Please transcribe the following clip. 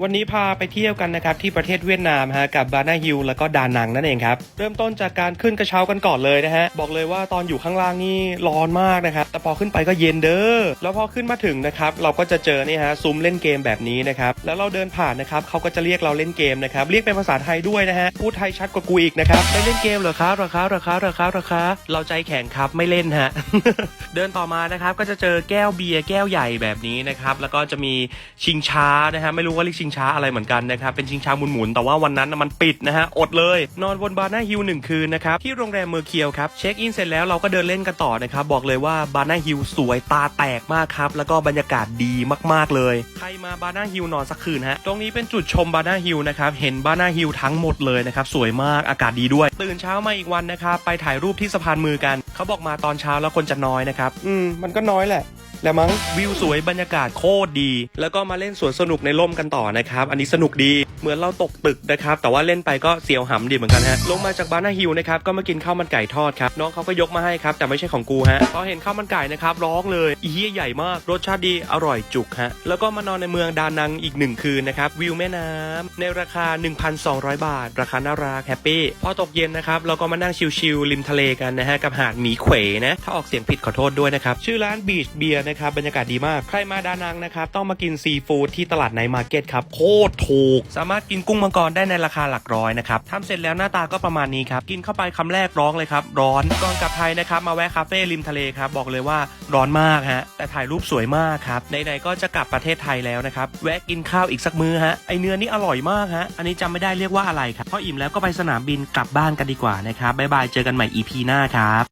วันนี้พาไปเที่ยวกันนะครับที่ประเทศเวียดนามฮะกับบานาฮิลแล้วก็ดานังนั่นเองครับ เริ่มต้นจากการขึ้นกระเช้ากันก่อนเลยนะฮะ บอกเลยว่าตอนอยู่ข้างล่างนี่ร้อนมากนะครับ แต่พอขึ้นไปก็เย็นเด้อแล้วพอขึ้นมาถึงนะครับ เราก็จะเจอนี่ฮะซุ้มเล่นเกมแบบนี้นะครับ แล้วเราเดินผ่านนะครับเขาก็จะเรียกเราเล่นเกมนะครับ เรียกเป็นภาษาไทยด้วยนะฮะพูดไทยชัดกว่ากูอีกนะครับไม่เล่นเกมเหรอครับเหรอครับเหรอครับเหรอครับเหรอครับเราใจแข็งครับไม่เล่นฮะเดินต่อมานะครับก็จะเจอแก้วเบียร์แก้วใหญ่แบบนี้นะครับแล้วก็จะมีชิงช้านะฮะไม่รู้ว่าเรียกชิงช้าอะไรเหมือนกันนะครับเป็นชิงช้าหมุนๆแต่ว่าวันนั้นมันปิดนะฮะอดเลย นอนบนบาร์นาฮิลหนึ่งคืนนะครับที่โรงแรมเมอร์เคียวครับเช็คอินเสร็จแล้วเราก็เดินเล่นกันต่อนะครับบอกเลยว่าบาร์นาฮิลสวยตาแตกมากครับแล้วก็บรรยากาศดีมากๆเลย ใครมาบาร์นาฮิลนอนสักคืนฮะตรงนี้เป็นจุดชมบาร์นาฮิลนะครับเห็นบาร์นาฮิลทั้งหมดเลยนะครับสวยมากอากาศดีด้วย ตื่นเช้ามาอีกวันนะครับไปถ่ายรูปที่สะพานมือกัน เขาบอกมาตอนเช้าแล้วคนจะน้อยนะครับอืมมันก็น้อยแหละ แล้วมั้งวิวสวยบรรยากาศโคตรดี แล้วก็มาเล่นสวนสนุกในร่มกันต่อนะครับ อันนี้สนุกดีเหมือนเราตกตึกนะครับ แต่ว่าเล่นไปก็เสียวหำดีเหมือนกันฮะลงมาจากบานาฮิลนะครับก็มากินข้าวมันไก่ทอดครับน้องเขาก็ยกมาให้ครับแต่ไม่ใช่ของกูฮะพอเห็นข้าวมันไก่นะครับร้องเลยอีเหี้ยใหญ่มากรสชาติดีอร่อยจุกฮะแล้วก็มานอนในเมืองดานังอีกหนึ่งคืนนะครับวิวแม่น้ำในราคา 1,200 บาท ราคาน่ารักแฮปปี้พอตกเย็นนะครับเราก็มานั่งชิลๆริมทะเลกันนะฮะกับหาดหมีเขวนะถ้าออกเสียงผิดขอโทษด้วยนะครับชื่อร้านบีชเบียร์นะครับบรรยากาศดีมาก ใครมาดานังนะครับต้องมากินซีฟู้ดที่ตลาดไนมาร์เก็ตครับโคตรถูก สามารถกินกุ้งมังกรได้ในราคาหลักร้อยนะครับทำเสร็จแล้วหน้าตาก็ประมาณนี้ครับกินเข้าไปคำแรกร้องเลยครับร้อนก่อนกลับไทยนะครับมาแวะคาเฟ่ริมทะเลครับบอกเลยว่าร้อนมากฮะแต่ถ่ายรูปสวยมากครับไหนๆก็จะกลับประเทศไทยแล้วนะครับแวะกินข้าวอีกสักมื้อฮะไอเนื้อนี่อร่อยมากฮะอันนี้จำไม่ได้เรียกว่าอะไรครับพออิ่มแล้วก็ไปสนามบินกลับบ้านกันดีกว่านะครับบ๊ายบายเจอกันใหม่ EP หน้าครับ